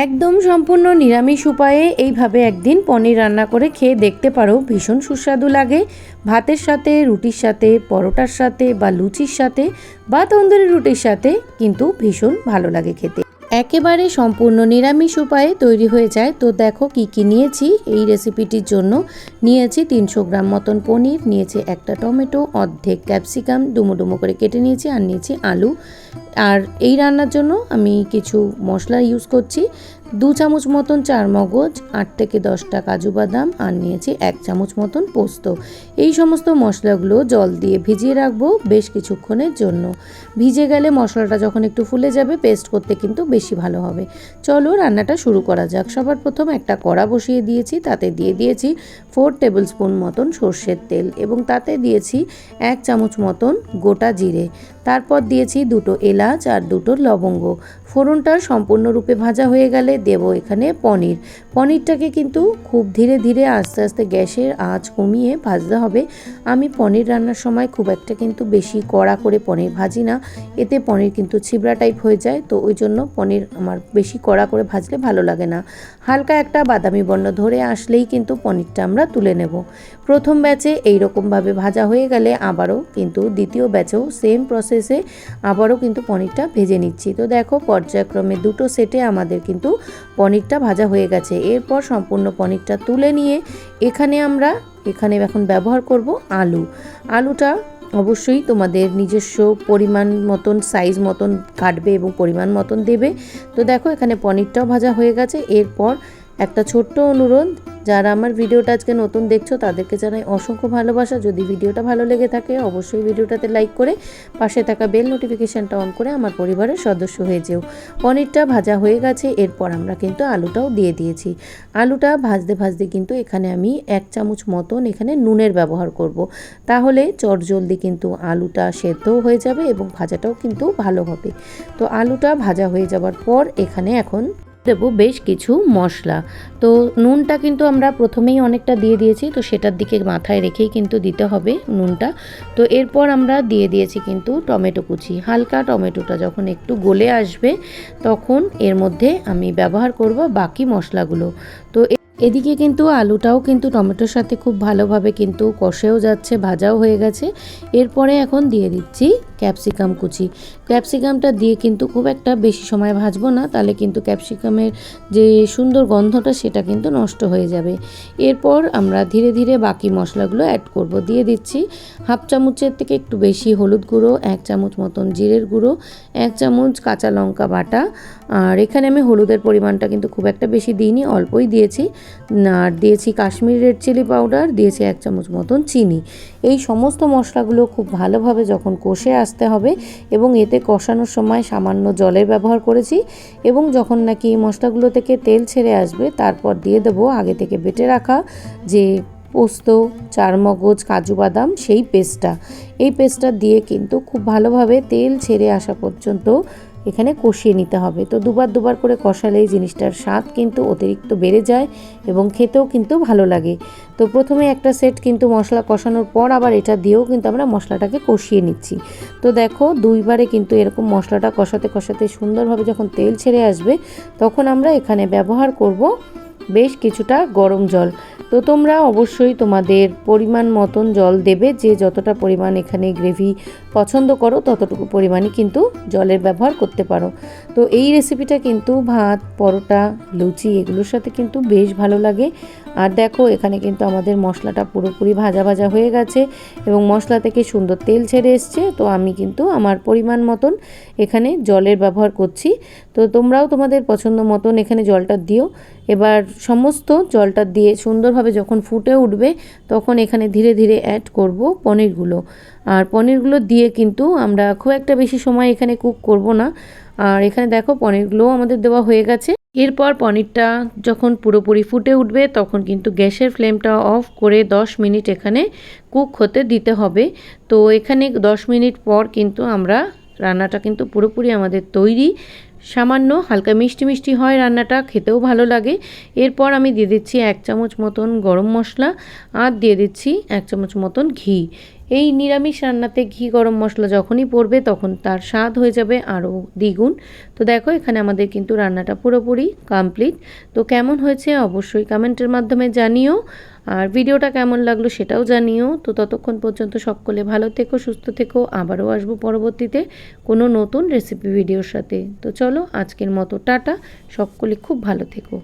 একদম সম্পূর্ণ নিরামিষ উপায়ে এইভাবে একদিন পনির রান্না করে খেয়ে দেখতে পারো ভীষণ সুস্বাদু লাগে। ভাতের সাথে, রুটির সাথে, পরোটার সাথে বা লুচির সাথে বা তন্দুরি রুটির সাথে কিন্তু ভীষণ ভালো লাগে খেতে। একেবারে সম্পূর্ণ নিরামিষ উপায়ে তৈরি হয়ে যায়। তো দেখো কি কি নিয়েছি। এই রেসিপিটির জন্য নিয়েছি তিনশো গ্রাম মতন পনির, নিয়েছি একটা টমেটো, অর্ধেক ক্যাপসিকাম ডুমো ডুমো করে কেটে নিয়েছি আর নিয়েছি আলু। আর এই রান্নার জন্য আমি কিছু মশলা ইউজ করছি। দু চামচ মতন চার মগজ আট থেকে দশটা কাজু বাদাম আর নিয়েছি এক চামচ মতন পোস্ত। এই সমস্ত মশলাগুলো জল দিয়ে ভিজিয়ে রাখব বেশ কিছুক্ষণের জন্য। ভিজে গেলে মশলাটা যখন একটু ফুলে যাবে পেস্ট করতে কিন্তু বেশি ভালো হবে। চলো রান্নাটা শুরু করা যাক। সবার প্রথম একটা কড়া বসিয়ে দিয়েছি, তাতে দিয়ে দিয়েছি ফোর টেবিল স্পুন মতন সর্ষের তেল এবং তাতে দিয়েছি এক চামচ মতন গোটা জিরে। তারপর দিয়েছি দুটো এলাচ আর দুটো লবঙ্গ। ফোড়নটা সম্পূর্ণরূপে ভাজা হয়ে গেলে দেব এখানে পনির। পনিরটাকে কিন্তু খুব ধীরে ধীরে আস্তে আস্তে গ্যাসের আঁচ কমিয়ে ভাজতে হবে। আমি পনির রান্নার সময় খুব একটা কিন্তু বেশি কড়া করে পনির ভাজি না। এতে পনির কিন্তু ছিবড়া টাইপ হয়ে যায়, তো ওই জন্য পনির আমার বেশি কড়া করে ভাজলে ভালো লাগে না। হালকা একটা বাদামি বর্ণ ধরে আসলেই কিন্তু পনিরটা আমরা তুলে নেব। প্রথম ব্যাচে এইরকমভাবে ভাজা হয়ে গেলে আবারও কিন্তু দ্বিতীয় ব্যাচেও সেম প্রসেসে আবারও কিন্তু পনিরটা ভেজে নিচ্ছি। তো দেখো, পর্যায়ক্রমে দুটো সেটে আমাদের কিন্তু পনিরটা ভাজা হয়ে গেছে। এরপর সম্পূর্ণ পনিরটা তুলে নিয়ে এখানে আমরা, এখানে এখন ব্যবহার করব আলু। আলুটা অবশ্যই তোমাদের নিজস্ব পরিমাণ মতন সাইজ মতন কাটবে এবং পরিমাণ মতন দেবে। তো দেখো, এখানে পনিরটাও ভাজা হয়ে গেছে। এরপর একটা ছোট্ট অনুরোধ যারা আমার ভিডিওটা আজকে নতুন দেখছ, তাদেরকে জানাই অসংখ্য ভালোবাসা। যদি ভিডিওটা ভালো লেগে থাকে, অবশ্যই ভিডিওটাতে লাইক করে পাশে থাকা বেল নোটিফিকেশানটা অন করে আমার পরিবারের সদস্য হয়ে যেও। পনিরটা ভাজা হয়ে গেছে, এরপর আমরা কিন্তু আলুটাও দিয়ে দিয়েছি। আলুটা ভাজতে ভাজতে কিন্তু এখানে আমি এক চামচ মতন এখানে নুনের ব্যবহার করব। তাহলে চটজলদি কিন্তু আলুটা সেদ্ধও হয়ে যাবে এবং ভাজাটাও কিন্তু ভালো হবে। তো আলুটা ভাজা হয়ে যাওয়ার পর এখানে এখন দেবো বেশ কিছু মশলা। তো নুনটা কিন্তু আমরা প্রথমেই অনেকটা দিয়ে দিয়েছি, তো সেটার দিকে মাথায় রেখেই কিন্তু দিতে হবে নুনটা। তো এরপর আমরা দিয়ে দিয়েছি কিন্তু টমেটো কুচি। হালকা টমেটোটা যখন একটু গলে আসবে, তখন এর মধ্যে আমি ব্যবহার করব বাকি মশলাগুলো। তো এদিকে কিন্তু আলুটাও কিন্তু টমেটোর সাথে খুব ভালোভাবে কিন্তু কষেও যাচ্ছে, ভাজাও হয়ে গেছে। এরপরে এখন দিয়ে দিচ্ছি ক্যাপসিকাম কুচি। ক্যাপসিকামটা দিয়ে কিন্তু খুব একটা বেশি সময় ভাজবো না, তাহলে কিন্তু ক্যাপসিকামের যে সুন্দর গন্ধটা সেটা কিন্তু নষ্ট হয়ে যাবে। এরপর আমরা ধীরে ধীরে বাকি মশলাগুলো অ্যাড করব। দিয়ে দিচ্ছি হাফ চামচের থেকে একটু বেশি হলুদ গুঁড়ো, এক চামচ মতন জিরের গুঁড়ো, এক চামচ কাঁচা লঙ্কা বাটা। আর এখানে আমি হলুদের পরিমাণটা কিন্তু খুব একটা বেশি দিইনি, অল্পই দিয়েছি। আর দিয়েছি কাশ্মীরি রেড চিলি পাউডার দিয়েছি এক চামচ মতন চিনি। এই সমস্ত মশলাগুলো খুব ভালোভাবে যখন কষে আসতে হবে এবং এতে কষানোর সময় সামান্য জলের ব্যবহার করেছি এবং যখন নাকি মশলাগুলো থেকে তেল ছেড়ে আসবে, তারপর দিয়ে দেবো আগে থেকে বেটে রাখা যে পোস্ত, চারমগজ, কাজু বাদাম, সেই পেস্টটা। এই পেস্টটা দিয়ে কিন্তু খুব ভালোভাবে তেল ছেড়ে আসা পর্যন্ত এখানে কষিয়ে নিতে হবে। তো দুবার দুবার করে কষালে এই জিনিসটার স্বাদ কিন্তু অতিরিক্ত বেড়ে যায় এবং খেতেও কিন্তু ভালো লাগে। তো প্রথমে একটা সেট কিন্তু মশলা কষানোর পর আবার এটা দিয়েও কিন্তু আমরা মশলাটাকে কষিয়ে নিচ্ছি। তো দেখো দুইবারে কিন্তু এরকম মশলাটা কষাতে কষাতে সুন্দরভাবে যখন তেল ছেড়ে আসবে, তখন আমরা এখানে ব্যবহার করব বেশ কিছুটা গরম জল। তো তোমরা অবশ্যই তোমাদের পরিমাণ মতন জল দেবে। যে যতটা পরিমাণ এখানে গ্রেভি পছন্দ করো, ততটুকু পরিমাণে কিন্তু জলের ব্যবহার করতে পারো। তো এই রেসিপিটা কিন্তু ভাত, পরোটা, লুচি এগুলোর সাথে কিন্তু বেশ ভালো লাগে। আর দেখো, এখানে কিন্তু আমাদের মশলাটা পুরোপুরি ভাজা ভাজা হয়ে গেছে এবং মশলা থেকে সুন্দর তেল ছেড়ে এসছে। তো আমি কিন্তু আমার পরিমাণ মতন এখানে জলের ব্যবহার করছি। তো তোমরাও তোমাদের পছন্দ মতন এখানে জলটা দিও। এবার সমস্ত জলটা দিয়ে সুন্দরভাবে যখন ফুটে উঠবে, তখন এখানে ধীরে ধীরে অ্যাড করব পনিরগুলো। আর পনিরগুলো দিয়ে কিন্তু আমরা খুব একটা বেশি সময় এখানে কুক করব না। আর এখানে দেখো পনিরগুলোও আমাদের দেওয়া হয়ে গেছে। এরপর পনিরটা যখন পুরোপুরি ফুটে উঠবে, তখন কিন্তু গ্যাসের ফ্লেমটা অফ করে 10 মিনিট এখানে কুক হতে দিতে হবে। তো এখানে 10 মিনিট পর কিন্তু আমরা রান্নাটা কিন্তু পুরোপুরি আমাদের তৈরি। সামান্য হালকা মিষ্টি মিষ্টি হয় রান্নাটা, খেতেও ভালো লাগে। এরপর আমি দিয়ে দিচ্ছি এক চামচ মতন গরম মশলা আর দিয়ে দিচ্ছি এক চামচ মতন ঘি। এই নিরামিষ রান্নাতে ঘি, গরম মশলা যখনই পড়বে তখন তার স্বাদ হয়ে যাবে আরও দ্বিগুণ। তো দেখো, এখানে আমাদের কিন্তু রান্নাটা পুরোপুরি কমপ্লিট তো কেমন হয়েছে অবশ্যই কমেন্টের মাধ্যমে জানিও। আর ভিডিওটা কেমন লাগল সেটাও জানিও। তো ততক্ষণ পর্যন্ত সকলে ভালো থেকো, সুস্থ থেকো। আবারও আসব পরবর্তীতে কোনো নতুন রেসিপি ভিডিওর সাথে। তো চলো আজকের মতো টাটা। সকলে খুব ভালো থেকো।